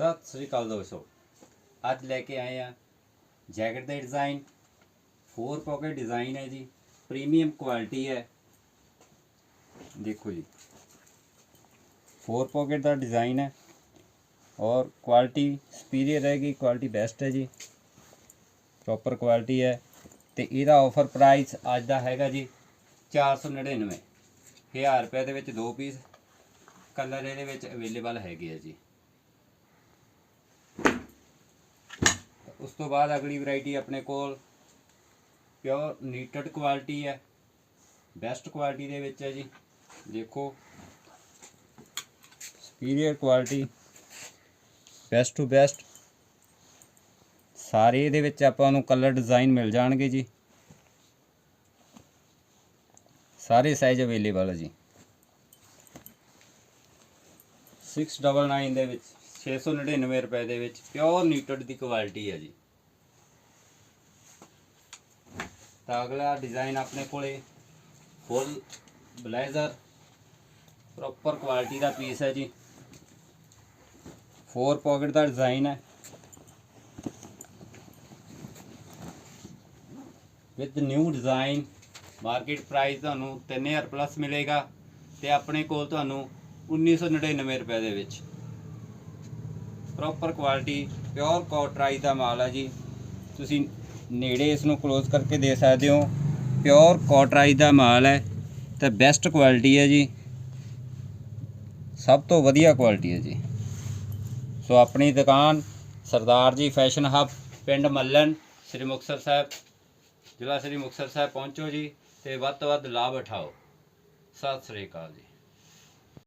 ਸਤਿ ਸ੍ਰੀ ਅਕਾਲ ਦੋਸਤੋ। ਅੱਜ ਲੈ ਕੇ ਆਏ ਆ ਜੈਕਟ ਦਾ ਡਿਜ਼ਾਈਨ ਫੋਰ ਪਾਕਟ ਡਿਜ਼ਾਈਨ ਹੈ ਜੀ। ਪ੍ਰੀਮੀਅਮ ਕੁਆਲਿਟੀ ਹੈ। ਦੇਖੋ ਜੀ। ਫੋਰ ਪਾਕਟ ਦਾ ਡਿਜ਼ਾਈਨ ਹੈ ਔਰ ਕੁਆਲਿਟੀ ਸੁਪੀਰੀਅਰ ਹੈਗੀ ਕੁਆਲਿਟੀ ਬੈਸਟ ਹੈ ਜੀ। ਪ੍ਰੋਪਰ ਕੁਆਲਿਟੀ ਹੈ ਤੇ ਇਹਦਾ ਆਫਰ ਪ੍ਰਾਈਸ ਅੱਜ ਦਾ ਹੈਗਾ ਜੀ 499 ਹਜ਼ਾਰ ਰੁਪਏ ਦੇ ਵਿੱਚ ਦੋ ਪੀਸ ਕਲਰ ਇਹਦੇ ਵਿੱਚ ਅਵੇਲੇਬਲ ਹੈਗੇ ਆ ਜੀ। ਉਸ ਤੋਂ ਬਾਅਦ ਅਗਲੀ ਵੈਰਾਈਟੀ ਆਪਣੇ ਕੋਲ ਪਿਓਰ ਨੀਟਡ ਕੁਆਲਿਟੀ ਹੈ। ਬੈਸਟ ਕੁਆਲਿਟੀ ਦੇ ਵਿੱਚ ਹੈ ਜੀ। ਦੇਖੋ। Superior quality best to best ਸਾਰੇ ਇਹਦੇ ਵਿੱਚ ਆਪਾਂ ਨੂੰ ਕਲਰ ਡਿਜ਼ਾਈਨ ਮਿਲ ਜਾਣਗੇ ਜੀ। ਸਾਰੇ ਸਾਈਜ਼ ਅਵੇਲੇਬਲ ਹੈ ਜੀ। 699 ਦੇ ਵਿੱਚ। 699 ਰੁਪਏ ਦੇ ਵਿੱਚ ਪਿਓਰ ਨੀਟਡ ਦੀ ਕੁਆਲਿਟੀ ਹੈ ਜੀ। ਤਾਂ ਅਗਲਾ ਡਿਜ਼ਾਈਨ ਆਪਣੇ ਕੋਲੇ ਫੁੱਲ ਬਲੇਜ਼ਰ, ਪ੍ਰੋਪਰ ਕੁਆਲਿਟੀ ਦਾ ਪੀਸ ਹੈ ਜੀ। ਫੋਰ ਪਾਕਟ ਦਾ ਡਿਜ਼ਾਈਨ ਹੈ। With new design, market price ਤੁਹਾਨੂੰ 3000 ਪਲੱਸ ਮਿਲੇਗਾ ਤੇ ਆਪਣੇ ਕੋਲ ਤੁਹਾਨੂੰ 1999 ਰੁਪਏ ਦੇ ਵਿੱਚ ਪ੍ਰੋਪਰ ਕੁਆਲਿਟੀ ਪਿਓਰ ਕੋਟਰਾਈ ਦਾ ਮਾਲ ਹੈ ਜੀ। ਤੁਸੀਂ ਨੇੜੇ ਇਸ ਨੂੰ ক্লোਜ਼ ਕਰਕੇ ਦੇ ਸਕਦੇ ਹੋ। ਪਿਓਰ ਕੋਟਰਾਈ ਦਾ ਮਾਲ ਹੈ। ਤੇ ਬੈਸਟ ਕੁਆਲਿਟੀ ਹੈ ਜੀ। ਸਭ ਤੋਂ ਵਧੀਆ ਕੁਆਲਿਟੀ ਹੈ ਜੀ। ਸੋ ਆਪਣੀ ਦੁਕਾਨ ਸਰਦਾਰ ਜੀ ਫੈਸ਼ਨ ਹੱਬ ਪਿੰਡ ਮੱਲਣ, ਸ੍ਰੀ ਮੁਕਤਸਰ ਸਾਹਿਬ, ਜ਼ਿਲ੍ਹਾ ਸ੍ਰੀ ਮੁਕਤਸਰ ਸਾਹਿਬ ਪਹੁੰਚੋ ਜੀ ਤੇ ਵੱਧ ਤੋਂ ਵੱਧ ਲਾਭ ਉਠਾਓ। ਸਤਿ ਸ੍ਰੀ ਅਕਾਲ ਜੀ।